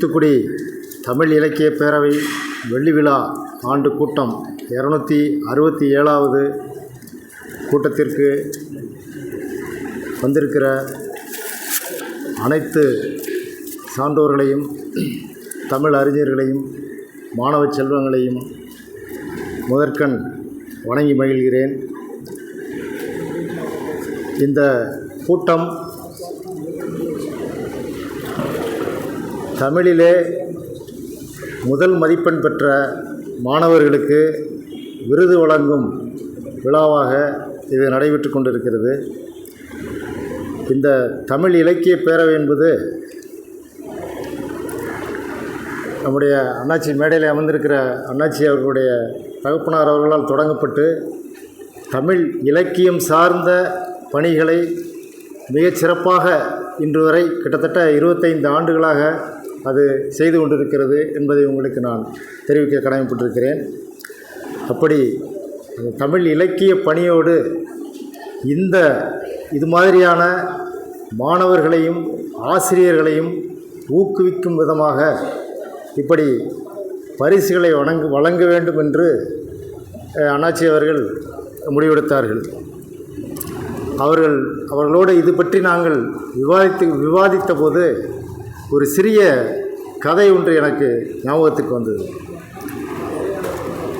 தூத்துக்குடி தமிழ் இலக்கிய பேரவை வெள்ளி விழா ஆண்டு கூட்டம் இரநூத்தி அறுபத்தி ஏழாவது கூட்டத்திற்கு வந்திருக்கிற அனைத்து சான்றோர்களையும் தமிழ் அறிஞர்களையும் மாணவ செல்வங்களையும் முதற்கண் வணங்கி மகிழ்கிறேன். இந்த கூட்டம் தமிழிலே முதல் மதிப்பெண் பெற்ற மாணவர்களுக்கு விருது வழங்கும் விழாவாக இது நடைபெற்று கொண்டிருக்கிறது. இந்த தமிழ் இலக்கிய பேரவை என்பது நம்முடைய அண்ணாச்சி மேடையில் அமர்ந்திருக்கிற அண்ணாச்சி அவர்களுடைய தகப்பனார் அவர்களால் தொடங்கப்பட்டு தமிழ் இலக்கியம் சார்ந்த பணிகளை மிகச் சிறப்பாக இன்று வரை கிட்டத்தட்ட இருபத்தைந்து ஆண்டுகளாக அது செய்து கொண்டிருக்கிறது என்பதை உங்களுக்கு நான் தெரிவிக்க கடமைப்பட்டிருக்கிறேன். அப்படி தமிழ் இலக்கிய பணியோடு இந்த இது மாதிரியான மாணவர்களையும் ஆசிரியர்களையும் ஊக்குவிக்கும் விதமாக இப்படி பரிசுகளை வழங்க வழங்க வேண்டும் என்று அண்ணாச்சி அவர்கள் முடிவெடுத்தார்கள். அவர்கள் அவர்களோடு இது பற்றி நாங்கள் விவாதித்து விவாதித்த போது ஒரு சிறிய கதை ஒன்று எனக்கு ஞாபகத்துக்கு வந்தது.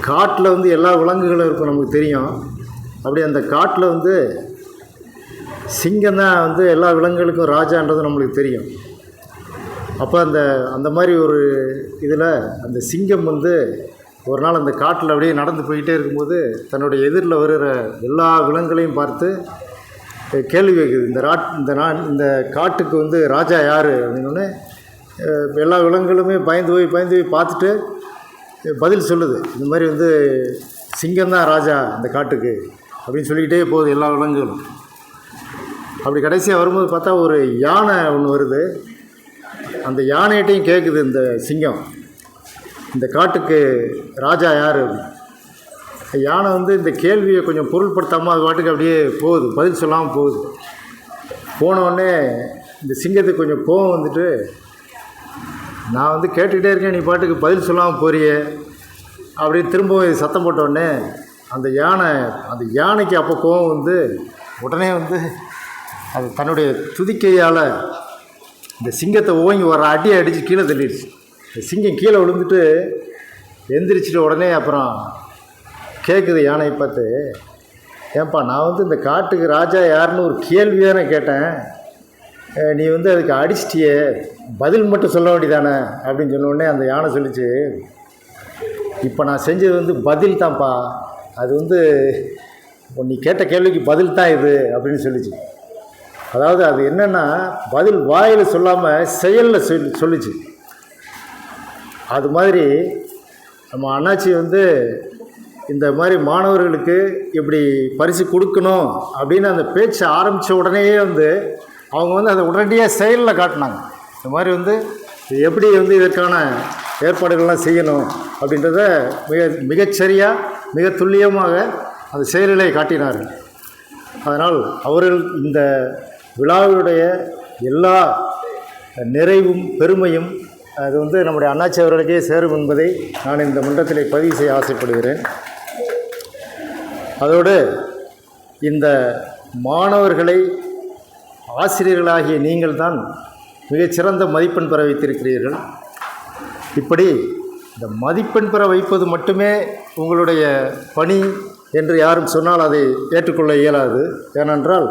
காட்டில் வந்து எல்லா விலங்குகளும் இருக்கும் நமக்கு தெரியும். அப்படி அந்த காட்டில் வந்து சிங்கம் தான் வந்து எல்லா விலங்குகளுக்கும் ராஜான்றது நம்மளுக்கு தெரியும். அப்போ அந்த அந்த மாதிரி ஒரு இதில் அந்த சிங்கம் வந்து ஒரு நாள் அந்த காட்டில் அப்படியே நடந்து போயிட்டே இருக்கும்போது தன்னுடைய எதிரில் வருகிற எல்லா விலங்குகளையும் பார்த்து கேள்வி கேட்குது இந்த ராட் இந்த நா இந்த காட்டுக்கு வந்து ராஜா யார் அப்படின்னோடனே எல்லா விலங்குகளுமே பயந்து போய் பயந்து போய் பார்த்துட்டு பதில் சொல்லுது. இந்த மாதிரி வந்து சிங்கம் தான் ராஜா இந்த காட்டுக்கு அப்படின்னு சொல்லிக்கிட்டே போகுது எல்லா விலங்குகளும். அப்படி கடைசியாக வரும்போது பார்த்தா ஒரு யானை ஒன்று வருது. அந்த யானைகிட்டையும் கேட்குது இந்த சிங்கம். இந்த காட்டுக்கு ராஜா யார் யானை வந்து இந்த கேள்வியை கொஞ்சம் பொருள்படுத்தாமல் அது பாட்டுக்கு அப்படியே போகுது. பதில் சொல்லாமல் போகுது. போன உடனே இந்த சிங்கத்துக்கு கொஞ்சம் கோவம் வந்துட்டு நான் வந்து கேட்டுக்கிட்டே இருக்கேன் நீ பாட்டுக்கு பதில் சொல்லாமல் போறியே அப்படின்னு திரும்பவும் சத்தம் போட்ட உடனே அந்த யானை அந்த யானைக்கு அப்போ கோவம் வந்து உடனே வந்து அது தன்னுடைய துதிக்கையால் இந்த சிங்கத்தை ஓங்கி வர அடியை அடித்து கீழே தள்ளிடுச்சு. இந்த சிங்கம் கீழே விழுந்துட்டு எந்திரிச்சிட்டு உடனே அப்புறம் கேட்குது யானை பார்த்து. ஏன்பா நான் வந்து இந்த காட்டுக்கு ராஜா யாருன்னு ஒரு கேள்வி தானே கேட்டேன். நீ வந்து அதுக்கு அடிச்சிட்டியே. பதில் மட்டும் சொல்ல வேண்டியதானே அப்படின்னு சொன்னோடனே அந்த யானை சொல்லிச்சு. இப்போ நான் செஞ்சது வந்து பதில் தான்ப்பா. அது வந்து நீ கேட்ட கேள்விக்கு பதில் தான் இது அப்படின்னு சொல்லிச்சு. அதாவது அது என்னென்னா பதில் வாயில் சொல்லாமல் செயலில் சொல்லி சொல்லிச்சு. அது மாதிரி நம்ம அண்ணாச்சி வந்து இந்த மாதிரி மாணவர்களுக்கு இப்படி பரிசு கொடுக்கணும் அப்படின்னு அந்த பேச்சு ஆரம்பித்த உடனேயே வந்து அவங்க வந்து அதை உடனடியாக செயலில் காட்டினாங்க. இந்த மாதிரி வந்து எப்படி வந்து இதற்கான ஏற்பாடுகள்லாம் செய்யணும் அப்படின்றத மிக மிகச்சரியாக மிக துல்லியமாக அந்த செயலிலே காட்டினார்கள். அதனால் அவர்கள் இந்த விழாவுடைய எல்லா நிறைவும் பெருமையும் அது வந்து நம்முடைய அண்ணாச்சி அவர்களுக்கே சேரும் என்பதை நான் இந்த மன்றத்திலே பதிவு செய்ய ஆசைப்படுகிறேன். அதோடு இந்த மாணவர்களை ஆசிரியர்களாகிய நீங்கள் தான் மிகச்சிறந்த மதிப்பெண் பெற வைத்திருக்கிறீர்கள். இப்படி இந்த மதிப்பெண் பெற வைப்பது மட்டுமே உங்களுடைய பணி என்று யாரும் சொன்னால் அதை ஏற்றுக்கொள்ள இயலாது. ஏனென்றால்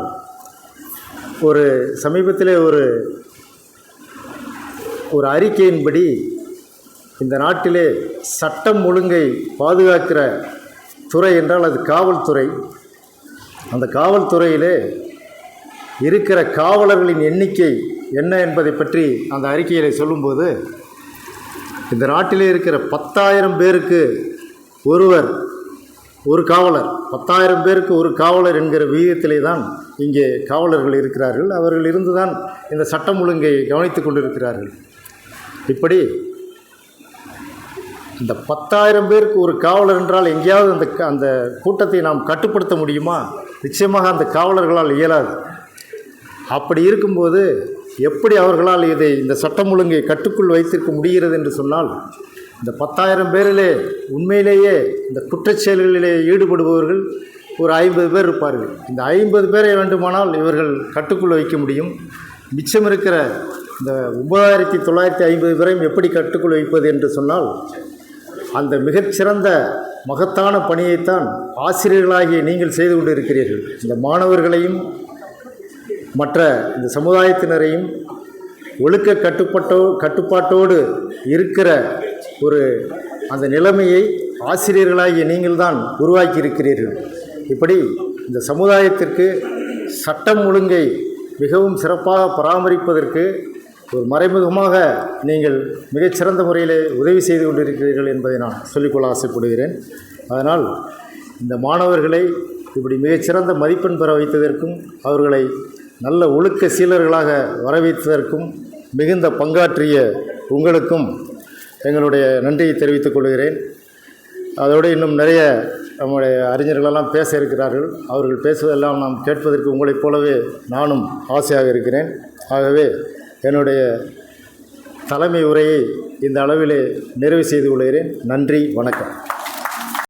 ஒரு சமீபத்திலே ஒரு ஒரு அறிக்கையின்படி இந்த நாட்டிலே சட்டம் ஒழுங்கை பாதுகாக்கிற துறை என்றால் அது காவல்துறை. அந்த காவல்துறையிலே இருக்கிற காவலர்களின் எண்ணிக்கை என்ன என்பதை பற்றி அந்த அறிக்கையிலே சொல்லும்போது இந்த நாட்டிலே இருக்கிற பத்தாயிரம் பேருக்கு ஒருவர் ஒரு காவலர். பத்தாயிரம் பேருக்கு ஒரு காவலர் என்கிற விகிதத்திலே தான் இங்கே காவலர்கள் இருக்கிறார்கள். அவர்கள் இருந்து தான் இந்த சட்டம் ஒழுங்கை கவனித்து கொண்டிருக்கிறார்கள். இப்படி இந்த பத்தாயிரம் பேருக்கு ஒரு காவலர் என்றால் எங்கேயாவது அந்த க- அந்த கூட்டத்தை நாம் கட்டுப்படுத்த முடியுமா? நிச்சயமாக அந்த காவலர்களால் இயலாது. அப்படி இருக்கும்போது எப்படி அவர்களால் இதை இந்த சட்டம் ஒழுங்கை கட்டுக்குள் வைத்திருக்க முடிகிறது என்று சொன்னால் இந்த பத்தாயிரம் பேரிலே உண்மையிலேயே இந்த குற்றச்செயல்களிலே ஈடுபடுபவர்கள் ஒரு ஐம்பது பேர் இருப்பார்கள். இந்த ஐம்பது பேரை வேண்டுமானால் இவர்கள் கட்டுக்குள் வைக்க முடியும். மிச்சம் இருக்கிற இந்த ஒன்பதாயிரத்தி தொள்ளாயிரத்தி ஐம்பது பேரையும் எப்படி கட்டுக்குள் வைப்பது என்று சொன்னால் அந்த மிகச்சிறந்த மகத்தான பணியைத்தான் ஆசிரியர்களாகிய நீங்கள் செய்து கொண்டிருக்கிறீர்கள். இந்த மாணவர்களையும் மற்ற இந்த சமுதாயத்தினரையும் ஒழுக்க கட்டுப்பட்டோ கட்டுப்பாட்டோடு இருக்கிற ஒரு அந்த நிலைமையை ஆசிரியர்களாகிய நீங்கள்தான் உருவாக்கி இருக்கிறீர்கள் இப்படி இந்த சமுதாயத்திற்கு சட்டம் ஒழுங்கை மிகவும் சிறப்பாக பராமரிப்பதற்கு ஒரு மறைமுகமாக நீங்கள் மிகச்சிறந்த முறையிலே உதவி செய்து கொண்டிருக்கிறீர்கள் என்பதை நான் சொல்லிக்கொள்ள ஆசைப்படுகிறேன். அதனால் இந்த மாணவர்களை இப்படி மிகச்சிறந்த மதிப்பெண் பெற வைத்ததற்கும் அவர்களை நல்ல ஒழுக்க சீலர்களாக வரவைத்ததற்கும் மிகுந்த பங்காற்றிய உங்களுக்கும் எங்களுடைய நன்றியை தெரிவித்துக் கொள்கிறேன். அதோடு இன்னும் நிறைய நம்முடைய அறிஞர்களெல்லாம் பேச இருக்கிறார்கள். அவர்கள் பேசுவதெல்லாம் நாம் கேட்பதற்கு உங்களைப் போலவே நானும் ஆசையாக இருக்கிறேன். ஆகவே என்னுடைய தலைமை உரையை இந்த அளவிலே நிறைவு செய்து கொள்கிறேன். நன்றி வணக்கம்.